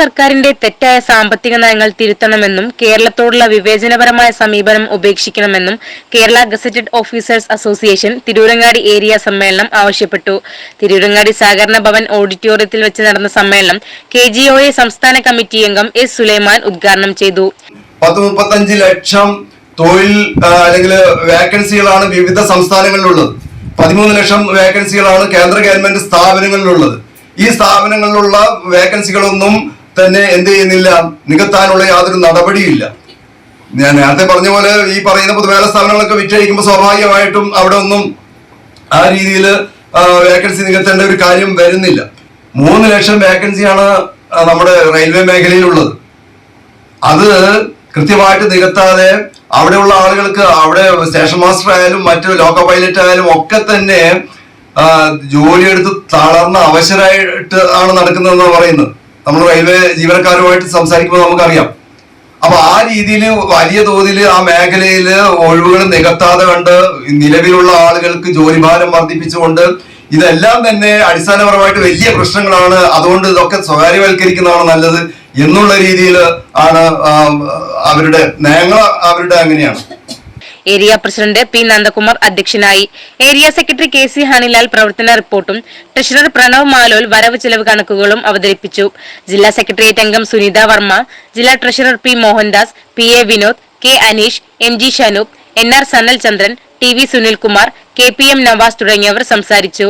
സർക്കാരിന്റെ തെറ്റായ സാമ്പത്തിക നയങ്ങൾ തിരുത്തണമെന്നും കേരളത്തോടുള്ള വിവേചനപരമായ സമീപനം ഉപേക്ഷിക്കണമെന്നും Kerala gazetted officers association Tirurangadi area സമ്മേളനം ആവശ്യപ്പെട്ടു. തിരൂരങ്ങാടി സഹകരണ ഭവൻ ഓഡിറ്റോറിയത്തിൽ വെച്ച് നടന്ന സമ്മേളനം കെ ജി ഒ എ സംസ്ഥാന കമ്മിറ്റി അംഗം എസ് സുലൈമാൻ ഉദ്ഘാടനം ചെയ്തു. പത്ത് മുപ്പത്തഞ്ച് ലക്ഷം തൊഴിൽ അല്ലെങ്കിൽ വേക്കൻസികളാണ് വിവിധ സംസ്ഥാനങ്ങളിലുള്ളത്. പതിമൂന്ന് ലക്ഷം വേക്കൻസികളാണ് കേന്ദ്ര ഗവൺമെന്റ് സ്ഥാപനങ്ങളിലുള്ളത്. ഈ സ്ഥാപനങ്ങളിലുള്ള വേക്കൻസികളൊന്നും തന്നെ എന്ത് ചെയ്യുന്നില്ല? നികത്താനുള്ള യാതൊരു നടപടിയില്ല. ഞാൻ നേരത്തെ പറഞ്ഞ പോലെ ഈ പറയുന്ന പൊതുവേല സ്ഥാപനങ്ങളൊക്കെ വിറ്റഴിക്കുമ്പോൾ സ്വാഭാവികമായിട്ടും അവിടെ ഒന്നും ആ രീതിയിൽ വേക്കൻസി നികത്തേണ്ട ഒരു കാര്യം വരുന്നില്ല. മൂന്ന് ലക്ഷം വേക്കൻസിയാണ് നമ്മുടെ റെയിൽവേ മേഖലയിലുള്ളത്. അത് കൃത്യമായിട്ട് നികത്താതെ അവിടെയുള്ള ആളുകൾക്ക് അവിടെ സ്റ്റേഷൻ മാസ്റ്റർ ആയാലും മറ്റു ലോക്കോ പൈലറ്റ് ആയാലും ഒക്കെ തന്നെ ജോലിയെടുത്ത് തളർന്ന അവശരായിട്ട് ആണ് നടക്കുന്നതെന്ന് പറയുന്നത്. നമ്മൾ റെയിൽവേ ജീവനക്കാരുമായിട്ട് സംസാരിക്കുമ്പോൾ നമുക്കറിയാം. അപ്പൊ ആ രീതിയിൽ വലിയ തോതിൽ ആ മേഖലയിൽ ഒഴിവുകൾ നികത്താതെ കണ്ട് നിലവിലുള്ള ആളുകൾക്ക് ജോലിഭാരം വർദ്ധിപ്പിച്ചുകൊണ്ട് ഇതെല്ലാം തന്നെ അടിസ്ഥാനപരമായിട്ട് വലിയ പ്രശ്നങ്ങളാണ്. അതുകൊണ്ട് ഇതൊക്കെ സ്വകാര്യവൽക്കരിക്കുന്നതാണ് നല്ലത് എന്നുള്ള രീതിയിൽ ആണ് അവരുടെ നയങ്ങൾ അവരുടെ അങ്ങനെയാണ്. ഏരിയ പ്രസിഡന്റ് പി നന്ദകുമാർ അധ്യക്ഷനായി. Area secretary K C Hanilal പ്രവർത്തന റിപ്പോർട്ടും ട്രഷറർ പ്രണവ് മാലോൽ വരവ് ചെലവ് കണക്കുകളും അവതരിപ്പിച്ചു. ജില്ലാ സെക്രട്ടേറിയറ്റ് അംഗം സുനിത വർമ്മ ജില്ലാ treasurer P Mohandas P A Vinod K Aneesh M G Shanoop N R Sanal Chandran T V Sunilkumar K P M Navas തുടങ്ങിയവർ സംസാരിച്ചു.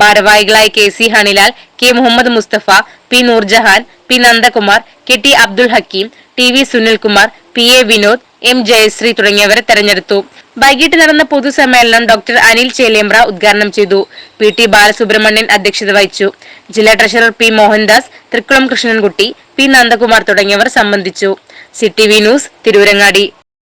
ഭാരവാഹികളായ K C Hanilal K Muhammad Mustafa P Noorjahan P Nandakumar K T Abdul Hakeem T V Sunilkumar P A Vinod M Jayasree തുടങ്ങിയവരെ തെരഞ്ഞെടുത്തു. വൈകിട്ട് നടന്ന പൊതുസമ്മേളനം doctor Anil Chelembra ഉദ്ഘാടനം ചെയ്തു. പി ടി ബാലസുബ്രഹ്മണ്യൻ അധ്യക്ഷത വഹിച്ചു. ജില്ലാ treasurer P Mohandas Thrikkulam Krishnankutty P Nandakumar തുടങ്ങിയവർ സംബന്ധിച്ചു. City V news Tirurangadi.